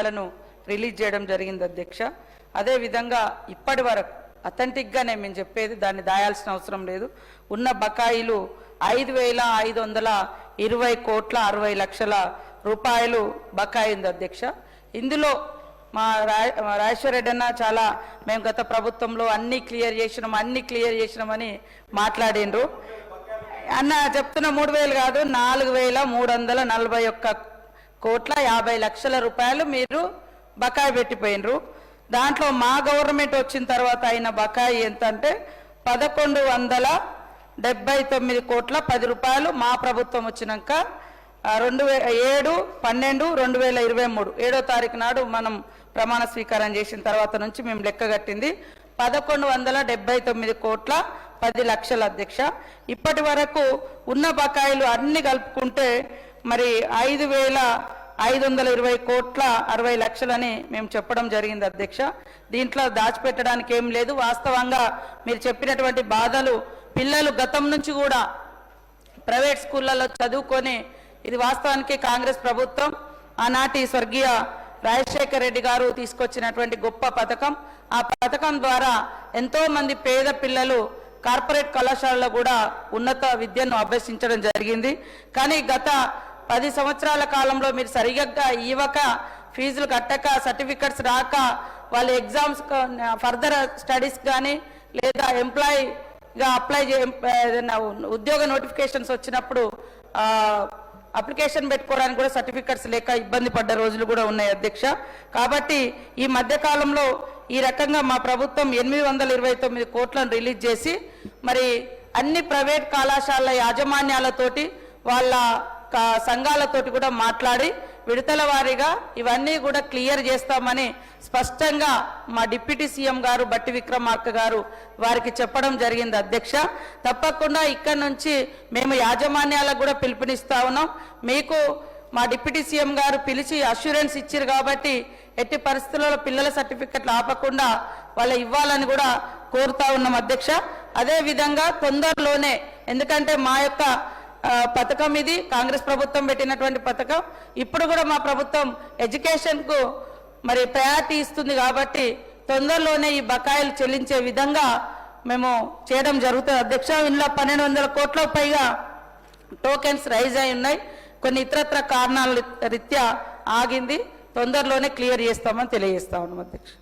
లను రిలీజ్ చేయడం జరిగింది అధ్యక్ష. అదేవిధంగా ఇప్పటి వరకు అథెంటిక్గానే మేము చెప్పేది దాన్ని దాయాల్సిన అవసరం లేదు. ఉన్న బకాయిలు ఐదు వేల ఐదు వందల ఇరవై కోట్ల అరవై లక్షల రూపాయలు బకాయి ఉంది అధ్యక్ష. ఇందులో మా రాయ మా రాజేశ్వర రెడ్డి అన్న చాలా మేము గత ప్రభుత్వంలో అన్నీ క్లియర్ చేసినాం అన్నీ క్లియర్ చేసినామని మాట్లాడిండ్రు. అన్న చెప్తున్న మూడు వేలు కాదు నాలుగు వేల మూడు వందల నలభై ఒక్క కోట్ల యాభై లక్షల రూపాయలు మీరు బకాయి పెట్టిపోయినరు. దాంట్లో మా గవర్నమెంట్ వచ్చిన తర్వాత అయిన బకాయి ఎంత అంటే పదకొండు వందల డెబ్బై తొమ్మిది కోట్ల పది రూపాయలు మా ప్రభుత్వం వచ్చినాక రెండు వే ఏడు పన్నెండు రెండు వేల ఇరవై మూడు. ఏడో తారీఖు నాడు మనం ప్రమాణ స్వీకారం చేసిన తర్వాత నుంచి మేము లెక్క కట్టింది పదకొండు వందల డెబ్బై తొమ్మిది కోట్ల పది లక్షల అధ్యక్ష. ఇప్పటి వరకు ఉన్న బకాయిలు అన్ని కలుపుకుంటే మరి ఐదు వేల ఐదు వందల ఇరవై కోట్ల అరవై లక్షలని మేము చెప్పడం జరిగింది అధ్యక్ష. దీంట్లో దాచిపెట్టడానికి ఏం లేదు. వాస్తవంగా మీరు చెప్పినటువంటి బాధలు పిల్లలు గతం నుంచి కూడా ప్రైవేట్ స్కూళ్ళలో చదువుకొని ఇది వాస్తవానికి కాంగ్రెస్ ప్రభుత్వం. ఆనాటి స్వర్గీయ రాజశేఖర రెడ్డి గారు తీసుకొచ్చినటువంటి గొప్ప పథకం. ఆ పథకం ద్వారా ఎంతోమంది పేద పిల్లలు కార్పొరేట్ కళాశాలలో కూడా ఉన్నత విద్యను అభ్యసించడం జరిగింది. కానీ గత పది సంవత్సరాల కాలంలో మీరు సరిగ్గా ఇవ్వక ఫీజులు కట్టక సర్టిఫికెట్స్ రాక వాళ్ళ ఎగ్జామ్స్ ఫర్దర్ స్టడీస్ కానీ లేదా ఎంప్లాయీగా అప్లై చే ఏదైనా ఉద్యోగ నోటిఫికేషన్స్ వచ్చినప్పుడు అప్లికేషన్ పెట్టుకోవడానికి కూడా సర్టిఫికెట్స్ లేక ఇబ్బంది పడ్డ రోజులు కూడా ఉన్నాయి అధ్యక్ష. కాబట్టి ఈ మధ్యకాలంలో ఈ రకంగా మా ప్రభుత్వం ఎనిమిది వందల ఇరవై తొమ్మిది కోట్లను రిలీజ్ చేసి మరి అన్ని ప్రైవేట్ కళాశాలల యాజమాన్యాలతోటి వాళ్ళ సంఘాలతోటి కూడా మాట్లాడి విడతల వారీగా ఇవన్నీ కూడా క్లియర్ చేస్తామని స్పష్టంగా మా డిప్యూటీ సీఎం గారు బట్టి విక్రమార్క గారు వారికి చెప్పడం జరిగింది అధ్యక్ష. తప్పకుండా ఇక్కడ నుంచి మేము యాజమాన్యాలకు కూడా పిలుపునిస్తా ఉన్నాం. మీకు మా డిప్యూటీ సీఎం గారు పిలిచి అష్యూరెన్స్ ఇచ్చారు కాబట్టి ఎట్టి పరిస్థితుల్లో పిల్లల సర్టిఫికెట్లు ఆపకుండా వాళ్ళ ఇవ్వాలని కూడా కోరుతా ఉన్నాం అధ్యక్ష. అదేవిధంగా తొందరలోనే ఎందుకంటే మా యొక్క పథకం ఇది. కాంగ్రెస్ ప్రభుత్వం పెట్టినటువంటి పథకం. ఇప్పుడు కూడా మా ప్రభుత్వం ఎడ్యుకేషన్కు మరి ప్రయారిటీ ఇస్తుంది కాబట్టి తొందరలోనే ఈ బకాయిలు చెల్లించే విధంగా మేము చేయడం జరుగుతుంది. అధ్యక్ష ఇందులో పన్నెండు వందల కోట్ల పైగా టోకెన్స్ రైజ్ అయి ఉన్నాయి. కొన్ని ఇతరత్ర కారణాల రీత్యా ఆగింది. తొందరలోనే క్లియర్ చేస్తామని తెలియజేస్తా ఉన్నాం అధ్యక్ష.